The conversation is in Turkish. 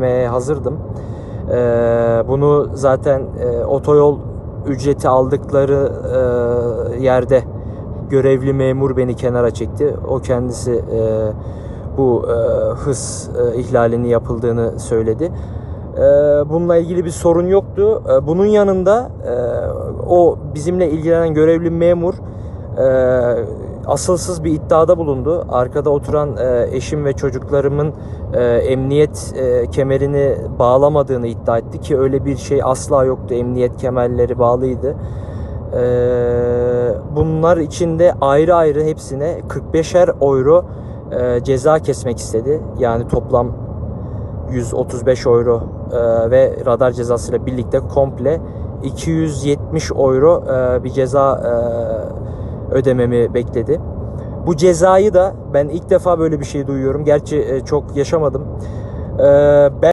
ödemeye hazırdım. E, bunu zaten e, otoyol ücreti aldıkları e, yerde görevli memur beni kenara çekti. O kendisi e, bu e, hız e, ihlalini yapıldığını söyledi. E, bununla ilgili bir sorun yoktu. E, bunun yanında e, o bizimle ilgilenen görevli memur asılsız bir iddiada bulundu. Arkada oturan e, eşim ve çocuklarımın e, emniyet e, kemerini bağlamadığını iddia etti ki öyle bir şey asla yoktu. Emniyet kemerleri bağlıydı. E, bunlar içinde ayrı ayrı hepsine 45'er euro e, ceza kesmek istedi. Yani toplam 135 euro e, ve radar cezasıyla birlikte komple 270 euro e, bir ceza e, ödememi bekledi. Bu cezayı da ben ilk defa böyle bir şey duyuyorum. Gerçi e, çok yaşamadım. Ben